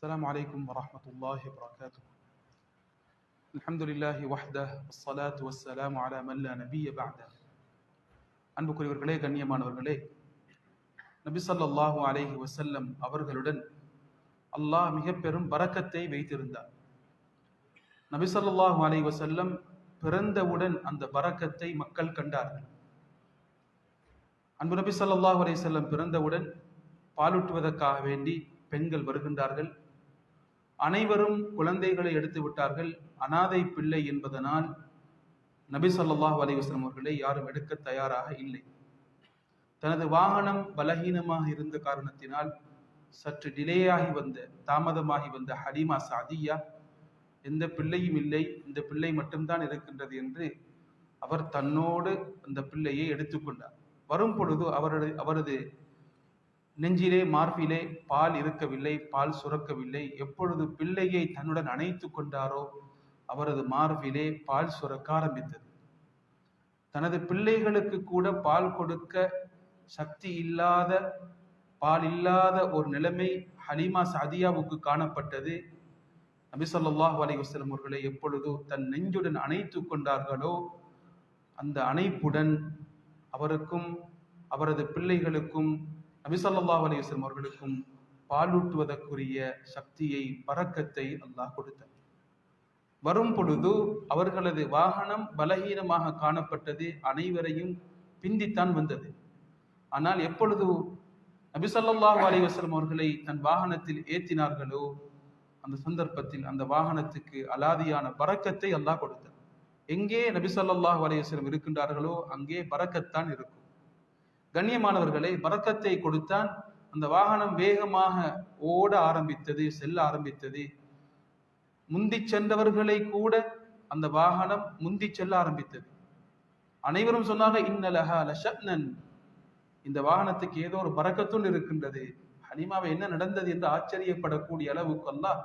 السلام عليكم ورحمة الله وبركاته الحمد لله وحده والصلاة والسلام على من لا نبي بعده அன்புக்குரியவர்களே கண்ணியமானவர்களே நபி ஸல்லல்லாஹு அலைஹி வஸல்லம் அவர்களுடன் அல்லாஹ் மிக பெரும் பரக்கத்தை வைத்திருந்தார் நபி ஸல்லல்லாஹு அலைஹி வஸல்லம் பிறந்தவுடன் அந்த பரக்கத்தை மக்கள் கண்டார்கள் அன்பு நபி ஸல்லல்லாஹு அலைஹி வஸல்லம் பிறந்தவுடன் பாலூட்டுவதற்காக வேண்டி பெண்கள் வருகின்றார்கள் அனைவரும் குழந்தைகளை எடுத்து விட்டார்கள். அனாதை பிள்ளை என்பதனால் நபி சொல்லாஹ் அலிவஸ்லம் அவர்களை யாரும் எடுக்க தயாராக இல்லை. தனது வாகனம் பலகீனமாக இருந்த காரணத்தினால் சற்று டிலேயாகி வந்த தாமதமாகி வந்த ஹலீமா சாதியா எந்த பிள்ளையும் இல்லை இந்த பிள்ளை மட்டும்தான் இருக்கின்றது என்று அவர் தன்னோடு அந்த பிள்ளையை எடுத்துக்கொண்டார் வரும் பொழுது அவரது அவரது நெஞ்சிலே மார்பிலே பால் இருக்கவில்லை பால் சுரக்கவில்லை. எப்பொழுது பிள்ளையை தன்னுடன் அணைத்து கொண்டாரோ அவரது மார்பிலே பால் சுரக்க ஆரம்பித்தது. தனது பிள்ளைகளுக்கு கூட பால் கொடுக்க சக்தி இல்லாத பால் இல்லாத ஒரு நிலைமை ஹலீமா சாதியாவுக்கு காணப்பட்டது. நபிசல்லாஹ் அலிவசலம் அவர்களை எப்பொழுதோ தன் நெஞ்சுடன் அணைத்து கொண்டார்களோ அந்த அணைப்புடன் அவருக்கும் அவரது பிள்ளைகளுக்கும் நபி ஸல்லல்லாஹு அவர்களுக்கும் பாலூட்டுவதற்குரிய சக்தியை பறக்கத்தை அல்லாஹ் கொடுத்தார். வரும் பொழுது அவர்களது வாகனம் பலகீனமாக காணப்பட்டது அனைவரையும் பிந்தித்தான் வந்தது. ஆனால் எப்பொழுது நபி ஸல்லல்லாஹு அவர்களை தன் வாகனத்தில் ஏற்றினார்களோ அந்த சந்தர்ப்பத்தில் அந்த வாகனத்துக்கு அலாதியான பறக்கத்தை அல்லாஹ் கொடுத்தார். எங்கே நபி ஸல்லல்லாஹு இருக்கின்றார்களோ அங்கே பறக்கத்தான் இருக்கும். கண்ணியமானவர்களை பறக்கத்தை கொடுத்தான் அந்த வாகனம் வேகமாக ஓட ஆரம்பித்தது செல்ல ஆரம்பித்தது. முந்தி சென்றவர்களை கூட அந்த வாகனம் முந்தி செல்ல ஆரம்பித்தது. அனைவரும் சொன்னாங்க இன்னலஹா லஷப்னன் இந்த வாகனத்துக்கு ஏதோ ஒரு பறக்கத்துள் இருக்கின்றது. ஹனிமாவை என்ன நடந்தது என்று ஆச்சரியப்படக்கூடிய அளவுக்கு அல்லாஹ்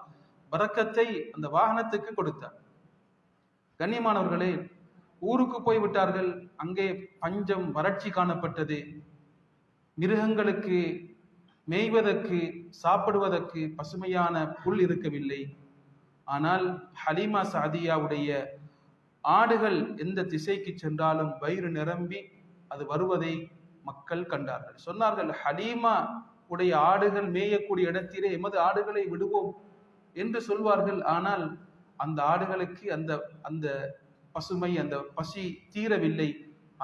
பறக்கத்தை அந்த வாகனத்துக்கு கொடுத்தார் கண்ணியமானவர்களே ஊருக்கு போய் விட்டார்கள். அங்கே பஞ்சம் வறட்சி காணப்பட்டது. மிருகங்களுக்கு மேய்வதற்கு சாப்பிடுவதற்கு பசுமையான புல் இருக்கவில்லை. ஆனால் ஹலீமா சாதியாவுடைய ஆடுகள் எந்த திசைக்கு சென்றாலும் வயிறு நிரம்பி அது வருவதை மக்கள் கண்டார்கள். சொன்னார்கள் ஹலீமா உடைய ஆடுகள் மேயக்கூடிய இடத்திலே எமது ஆடுகளை விடுவோம் என்று சொல்வார்கள். ஆனால் அந்த ஆடுகளுக்கு அந்த அந்த பசுமை அந்த பசி தீரவில்லை.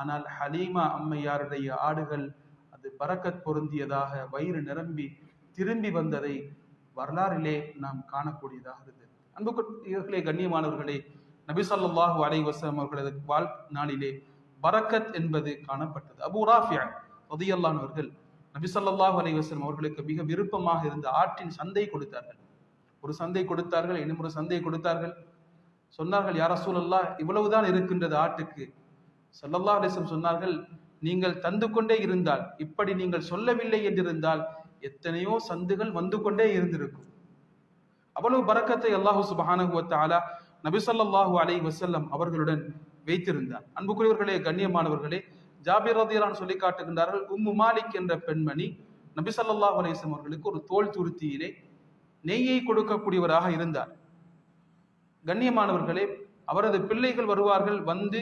ஆனால் ஹலீமா அம்மையாருடைய ஆடுகள் அது பறக்கத் பொருந்தியதாக வயிறு நிரம்பி திரும்பி வந்ததை வரலாறிலே நாம் காணக்கூடியதாக இருந்தது. அன்புக்குரியவர்களே கண்ணியமானவர்களே நபிசல்லாஹு ஸல்லல்லாஹு அவர்களது வாழ் நாளிலே பரக்கத் என்பது காணப்பட்டது. அபு ராஃபியா ரதியல்லான் அவர்கள் நபி ஸல்லல்லாஹு அவர்களுக்கு மிக விருப்பமாக இருந்த ஆற்றின் சந்தை கொடுத்தார்கள். ஒரு சந்தை கொடுத்தார்கள் இன்னும் ஒரு சந்தை கொடுத்தார்கள். சொன்னார்கள் யார சூழல்லா இவ்வளவுதான் இருக்கின்றது ஆட்டுக்கு. சல்லல்லா அலிசம் சொன்னார்கள் நீங்கள் தந்து கொண்டே இருந்தால் இப்படி நீங்கள் சொல்லவில்லை என்றிருந்தால் எத்தனையோ சந்துகள் வந்து கொண்டே இருந்திருக்கும். அவ்வளவு பறக்கத்தை அல்லாஹு சுபஹானகுவத்தாலா நபிசல்லாஹூ அலை வசல்லம் அவர்களுடன் வைத்திருந்தார். அன்புக்குரியவர்களே கண்ணியமானவர்களே ஜாபிர் ரதியலான் சொல்லி காட்டுகின்றார்கள் உம்மு மாலிக் என்ற பெண்மணி நபி அலேசம் அவர்களுக்கு ஒரு தோல் துருத்தியிலே நெய்யை கொடுக்கக்கூடியவராக இருந்தார். கண்ணியமானவர்களே அவரது பிள்ளைகள் வருவார்கள் வந்து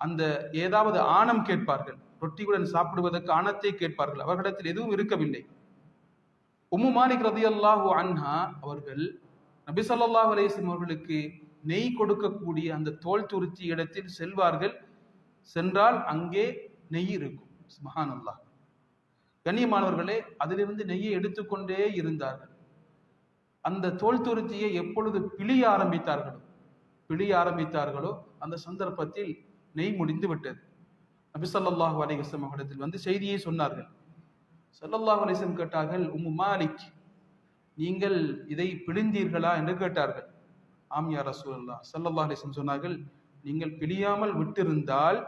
அந்த ஏதாவது ஆணம் கேட்பார்கள். ரொட்டியுடன் சாப்பிடுவதற்கு ஆணத்தை கேட்பார்கள். அவர்களிடத்தில் எதுவும் இருக்கவில்லை. உம்மு மாலிக் ரதி அல்லாஹூ அன்ஹா அவர்கள் நபி சொல்லாஹ் அலைஹி அவர்களுக்கு நெய் கொடுக்கக்கூடிய அந்த தோல் துருத்தி இடத்தில் செல்வார்கள். சென்றால் அங்கே நெய் இருக்கும். மகான் அல்லாஹ் கண்ணியமானவர்களே அதிலிருந்து நெய்யை எடுத்துக்கொண்டே இருந்தார்கள். அந்த தோல் துருத்தியை எப்பொழுது பிழிய ஆரம்பித்தார்களோ பிழிய ஆரம்பித்தார்களோ அந்த சந்தர்ப்பத்தில் நெய் முடிந்து விட்டது. நபிசல்லாஹு அலைவசம் அவரிடத்தில் வந்து செய்தியை சொன்னார்கள். சல்லல்லாஹு அலிஸ்லம் கேட்டார்கள் உம்மு மாலிக் நீங்கள் இதை பிழிந்தீர்களா? என்று கேட்டார்கள். ஆம்யா ரசூல்லா சல்லல்லா அலிஸ்லம் சொன்னார்கள் நீங்கள் பிழியாமல் விட்டிருந்தால்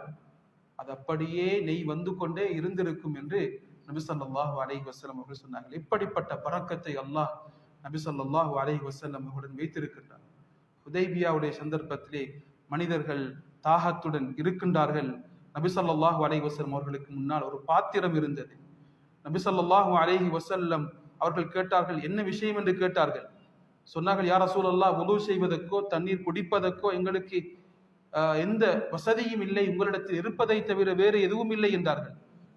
அது அப்படியே நெய் வந்து கொண்டே இருந்திருக்கும் என்று நபி ஸல்லல்லாஹு அலைஹி வஸல்லம் அவர்கள் சொன்னார்கள். இப்படிப்பட்ட பறக்கத்தை அல்லாஹ் நபிசல்லாஹு அலஹி வசல்லம் அவர்களுடன் வைத்திருக்கின்றார். ஹுதைபியாவுடைய சந்தர்ப்பத்திலே மனிதர்கள் தாகத்துடன் இருக்கின்றார்கள். நபிசல்லாஹு அலஹி வசல்லம் அவர்களுக்கு முன்னால் ஒரு பாத்திரம் இருந்தது. நபிசல்லாஹு அலஹி வசல்லம் அவர்கள் கேட்டார்கள் என்ன விஷயம்? என்று கேட்டார்கள். சொன்னார்கள் யார் ரசூலல்லா உதவு செய்வதற்கோ தண்ணீர் குடிப்பதற்கோ எங்களுக்கு எந்த வசதியும் இல்லை. உங்களிடத்தில் இருப்பதை தவிர வேறு எதுவும் இல்லை என்றார்கள்.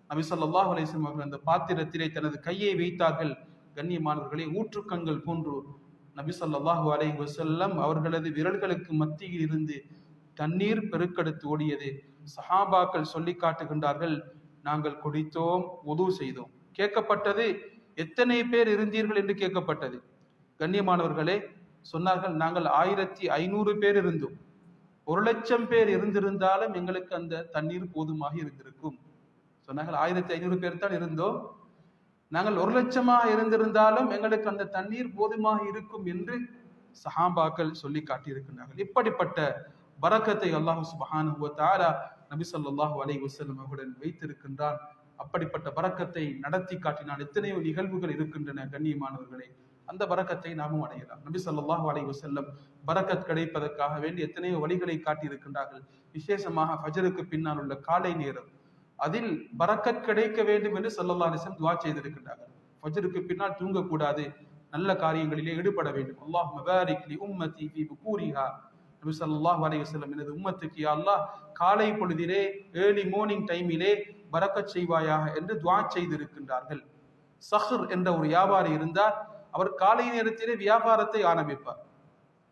நபி ஸல்லல்லாஹு அவர்கள் அந்த பாத்திரத்திலே தனது கையை வைத்தார்கள். கண்ணியமானவர்களே ஊற்றுக்கண்கள் போன்று நபி ஸல்லல்லாஹு அலைஹி வஸல்லம் அவர்களது விரல்களுக்கு மத்தியில் இருந்து தண்ணீர் பெருக்கெடுத்து ஓடியது. சஹாபாக்கள் சொல்லி காட்டுகின்றார்கள் நாங்கள் குடித்தோம் உது செய்தோம். கேட்கப்பட்டது எத்தனை பேர் இருந்தீர்கள்? என்று கேட்கப்பட்டது. கண்ணியமானவர்களே சொன்னார்கள் நாங்கள் ஆயிரத்தி ஐநூறு பேர் இருந்தோம். ஒரு லட்சம் பேர் இருந்திருந்தாலும் எங்களுக்கு அந்த தண்ணீர் போதுமாக இருந்திருக்கும். சொன்னார்கள் ஆயிரத்தி ஐநூறு பேர் தான் இருந்தோம். நாங்கள் ஒரு லட்சமாக இருந்திருந்தாலும் எங்களுக்கு அந்த தண்ணீர் போதுமாக இருக்கும் என்று சஹாபாக்கள் சொல்லி காட்டியிருக்கிறார்கள் இப்படிப்பட்ட பரக்கத்தை அல்லாஹு சுபஹானஹு தாரா நபி சொல்லாஹு அலை வஸல்லம் அவர்களுடன் வைத்திருக்கின்றான். அப்படிப்பட்ட பரக்கத்தை நடத்தி காட்டினான். எத்தனையோ நிகழ்வுகள் இருக்கின்றன கண்ணியமானவர்களே. அந்த பரக்கத்தை நாமும் அடையலாம். நபி சொல்லாஹு அலை வசல்லம் பரக்கத் கிடைப்பதற்காக வேண்டி எத்தனையோ வழிகளை காட்டியிருக்கின்றார்கள். விசேஷமாக ஃபஜருக்கு பின்னால் உள்ள காலை நேரம். அதில் பறக்கத் கிடைக்க வேண்டும் என்று ஸல்லல்லாஹு அலைஹி துவா செய்திருக்கின்றார்கள். ஃபஜருக்கு பின்னால் தூங்கக்கூடாது. நல்ல காரியங்களிலே ஈடுபட வேண்டும். அல்லாஹ் மபாரிக்லி உம்மதி ஃபி புகூரிஹா. நபி சல்லாஹ் அலைஹி எனது உம்மத்துக்கு அல்லாஹ் காலை பொழுதிலே ஏர்லி மார்னிங் டைமிலே பறக்கச் செய்வாயாக என்று துவா செய்திருக்கின்றார்கள். சஹர் என்ற ஒரு வியாபாரி இருந்தார் அவர் காலை நேரத்திலே வியாபாரத்தை ஆரம்பிப்பார்.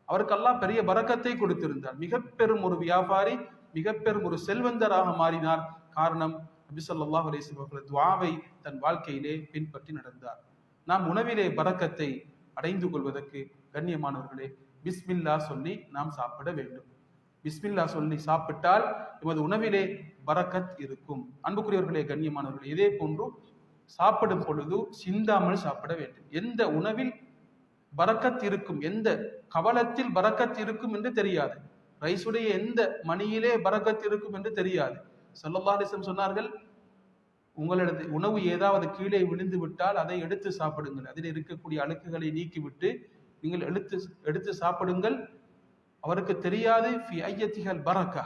அவருக்கு அல்லாஹ் பெரிய பறக்கத்தை கொடுத்திருந்தார். மிக பெரும் ஒரு வியாபாரி மிகப்பெரும் ஒரு செல்வந்தராக மாறினார். காரணம் நபி ஸல்லல்லாஹு அவர்கள் தன் வாழ்க்கையிலே பின்பற்றி நடந்தார். நாம் உணவிலே பரக்கத்தை அடைந்து கொள்வதற்கு கண்ணியமானவர்களே பிஸ்மில்லா சொல்லி நாம் சாப்பிட வேண்டும். பிஸ்மில்லா சொல்லி சாப்பிட்டால் எமது உணவிலே பரக்கத் இருக்கும். அன்புக்குரியவர்களே கண்ணியமானவர்கள் இதே போன்று சாப்பிடும் பொழுது சிந்தாமல் சாப்பிட வேண்டும். எந்த உணவில் பரக்கத் இருக்கும் எந்த கவலத்தில் பரக்கத் இருக்கும் என்று தெரியாது. ரைஸுடைய எந்த மணியிலே பரக்கத் இருக்கும் என்று தெரியாது. ஸல்லல்லாஹு சொன்னார்கள் உங்களது உணவு ஏதாவது கீழே விழுந்து விட்டால் அதை எடுத்து சாப்பிடுங்கள். அதில் இருக்கக்கூடிய அழுக்குகளை நீக்கிவிட்டு நீங்கள் எடுத்து எடுத்து சாப்பிடுங்கள். அவருக்கு தெரியாது ஃபி ஐயத்திகள் பரக்கா.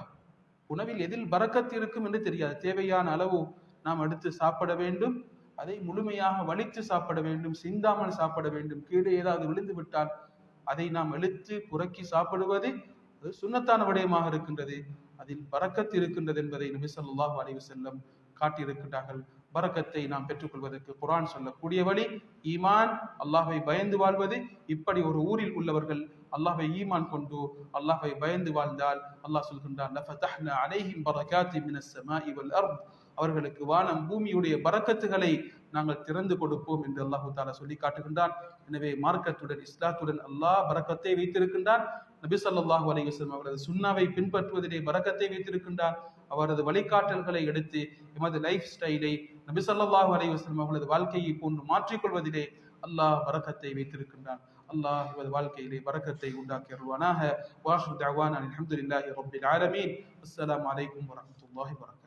உணவில் எதில் பறக்கத்து இருக்கும் என்று தெரியாது. தேவையான அளவு நாம் எடுத்து சாப்பிட வேண்டும். அதை முழுமையாக வலித்து சாப்பிட வேண்டும் சிந்தாமல் சாப்பிட வேண்டும். கீழே ஏதாவது விழுந்து விட்டால் அதை நாம் எழுத்து புறக்கி சாப்பிடுவது அது சுண்ணத்தான விடயமாக இருக்கின்றது அதில் பறக்கத்து இருக்கின்றது என்பதை நபி ஸல்லல்லாஹு அலைஹி காட்டியிருக்கின்றார்கள். பரக்கத்தை நாம் பெற்றுக்கொள்வதற்கு குரான் சொல்லக்கூடிய வழி ஈமான் அல்லாஹை பயந்து வாழ்வது. இப்படி ஒரு ஊரில் உள்ளவர்கள் அல்லாஹை ஈமான் கொண்டு அல்லாஹை பயந்து வாழ்ந்தால் அல்லாஹ் சொல்கின்றான் அவர்களுக்கு வானம் பூமியுடைய பறக்கத்துகளை நாங்கள் திறந்து கொடுப்போம் என்று அல்லாஹு தாலா சொல்லி காட்டுகின்றான். எனவே மார்க்கத்துடன் இஸ்லாத்துடன் அல்லாஹ் பறக்கத்தை வைத்திருக்கின்றான். நபி ஸல்லல்லாஹு அலைஹி அவரது சுண்ணாவை பின்பற்றுவதிலே வரக்கத்தை வைத்திருக்கின்றார். அவரது வழிகாட்டல்களை எடுத்து எமது லைஃப் ஸ்டைலை நபி ஸல்லல்லாஹு அவரது வாழ்க்கையை போன்று மாற்றிக்கொள்வதிலே அல்லாஹ் வரக்கத்தை வைத்திருக்கின்றான். அல்லாஹ் இவரது வாழ்க்கையிலே வரக்கத்தை உண்டாக்கி அருள்வானாக. வாஹு தஅவானா அல்ஹம்துலில்லாஹி ரப்பில் ஆலமீன். அஸ்ஸலாமு அலைக்கும் வரஹ்மத்துல்லாஹி வபரகாத்துஹு